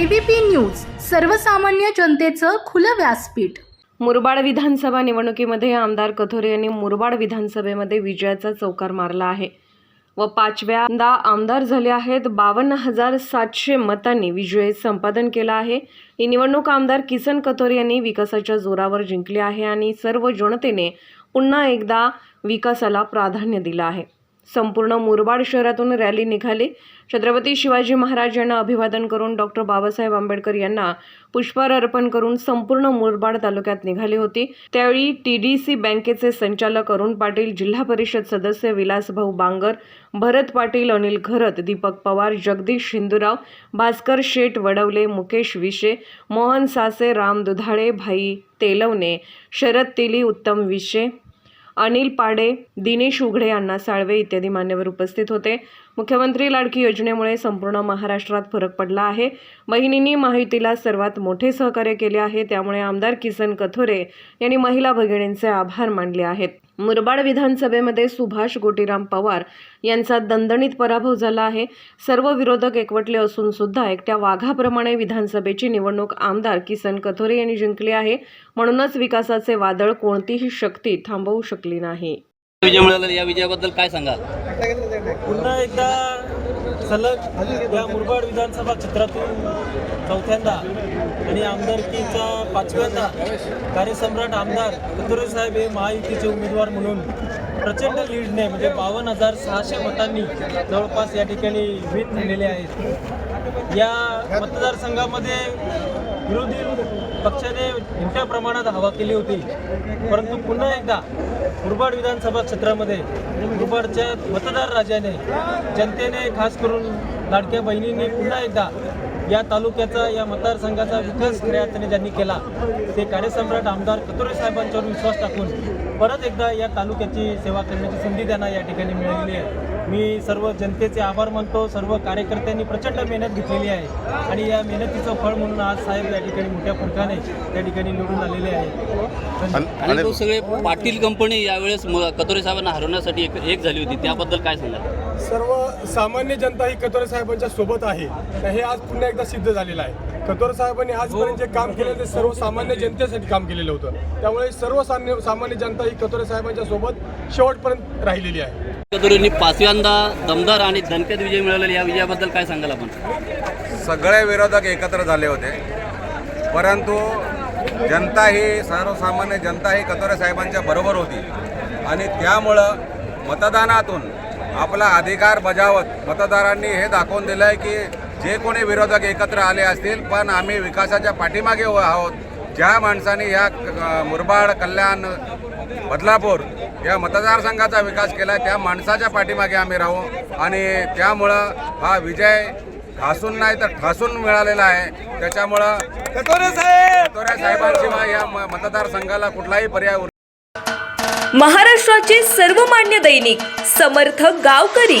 ABP news सर्वसामान्य जनतेचं खुलं व्यासपीठ. मुरबाड विधानसभा निवडणुकीमध्ये आमदार कथोरे यांनी मुरबाड विधानसभेमध्ये विजयाचा चौकार मारला आहे. व पाचव्यांदा आमदार झाले आहेत. बावन्न हजार सातशे मतांनी विजय संपादन केला आहे. ही निवडणूक आमदार किसन कथोरे यांनी विकासाच्या जोरावर जिंकली आहे आणि सर्व जनतेने पुन्हा एकदा विकासाला प्राधान्य दिलं आहे. संपूर्ण मुरबाड शहरातून रॅली निघाली. छत्रपती शिवाजी महाराज यांना अभिवादन करून डॉक्टर बाबासाहेब आंबेडकर यांना पुष्पहार अर्पण करून संपूर्ण मुरबाड तालुक्यात निघाली होती. त्यावेळी टी डी सी बँकेचे संचालक अरुण पाटील जिल्हा परिषद सदस्य विलासभाऊ बांगर भरत पाटील अनिल घरत दीपक पवार जगदीश हिंदूराव भास्कर शेठ वडवले मुकेश विशे मोहन सासे राम दुधाळे भाई तेलवणे शरद तेली उत्तम विशे अनिल पाडे दिनेश उघडे अण्णा साळवे इत्यादी मान्यवर उपस्थित होते. मुख्यमंत्री लाडकी योजनेमुळे संपूर्ण महाराष्ट्रात फरक पडला आहे. बहिणींनी माहितीला सर्वात मोठे सहकार्य केले आहे. त्यामुळे आमदार किसन कथोरे यांनी महिला भगिनींचे आभार मानले आहेत. मुरबाड विधानसभेमध्ये सुभाष गोटीराम पवार यांचा दणदणीत पराभव झाला आहे. सर्व विरोधक एकवटले असून सुद्धा एकट्या वाघाप्रमाणे विधानसभेची निवडणूक आमदार किसन कथोरे यांनी जिंकली आहे. म्हणूनच विकासाचे वादळ कोणतीही शक्ती थांबवू शकली नाही. विजय मिळाला या विजयाबद्दल काय सांगाल? पुन्हा एकदा सलग या मुरबाड विधानसभा क्षेत्रातून चौथ्यांदा आणि आमदारकीचा पाचव्यांदा कार्यसम्राट आमदार कथोरे साहेब हे महायुतीचे उमेदवार म्हणून प्रचंड लीडने म्हणजे बावन्न हजार सहाशे मतांनी जवळपास या ठिकाणी विन झालेले आहेत. या मतदारसंघामध्ये विरोधी पक्षाने मोठ्या प्रमाणात हवा केली होती. परंतु पुन्हा एकदा मुरबाड विधानसभा क्षेत्रामध्ये मुरबाडच्या मतदार राजाने जनतेने खास करून लाडक्या बहिणींनी पुन्हा एकदा या तालुक्याचा या मतदारसंघाचा विकास खऱ्या अर्थाने ज्यांनी केला ते कार्यसम्राट आमदार कतोरे साहेबांच्यावर विश्वास टाकून परत एकदा या तालुक्याची सेवा करण्याची संधी त्यांना या ठिकाणी मिळालेली आहे. मी सर्व जनतेचे आभार मानतो सर्व कार्यकर्त्यांनी प्रचंड मेहनत घेतलेली आहे आणि या मेहनतीचं फळ म्हणून आज साहेब या ठिकाणी मोठ्या फरकाने त्या ठिकाणी निवडून आलेले आहे आणि तो सगळे पाटील कंपनी यावेळेस कतोरे साहेबांना हरवण्यासाठी एक एक झाली होती. त्याबद्दल काय सांगाल? सर्व सामान्य जनता ही कतोरे साहेबांच्या सोबत आहे. तर हे आज पुन्हा एकदा सिद्ध झालेलं आहे. कतोरे साहेबांनी आजपर्यंत जे काम केलं ते सर्वसामान्य जनतेसाठी काम केलेलं होतं. त्यामुळे सर्व सामान्य सामान्य जनता ही कतोरे साहेबांच्या सोबत शेवटपर्यंत राहिलेली आहे. कतोरेंनी पाचव्यांदा दमदार आणि दणक्यात विजय मिळवलेला या विजयाबद्दल काय सांगाल आपण? सगळे विरोधक एकत्र झाले होते. परंतु जनता ही सर्वसामान्य जनता ही कतोरे साहेबांच्या बरोबर होती. आणि त्यामुळं मतदानातून आपला अधिकार बजावत मतदारांनी हे दाखवून दिलं आहे की जे कोणी विरोधक एकत्र आले असतील पण आम्ही विकासाच्या पाठीमागे उ- आहोत. ज्या माणसाने या मुरबाड कल्याण बदलापूर या मतदारसंघाचा विकास केला त्या माणसाच्या पाठीमागे आम्ही राहू. आणि त्यामुळं हा विजय घासून नाही तर ठासून मिळालेला आहे. त्याच्यामुळं कतोरे साहेबांशिवाय या मतदारसंघाला कुठलाही पर्याय महाराष्ट्राचे सर्वमान्य दैनिक समर्थ गावकरी.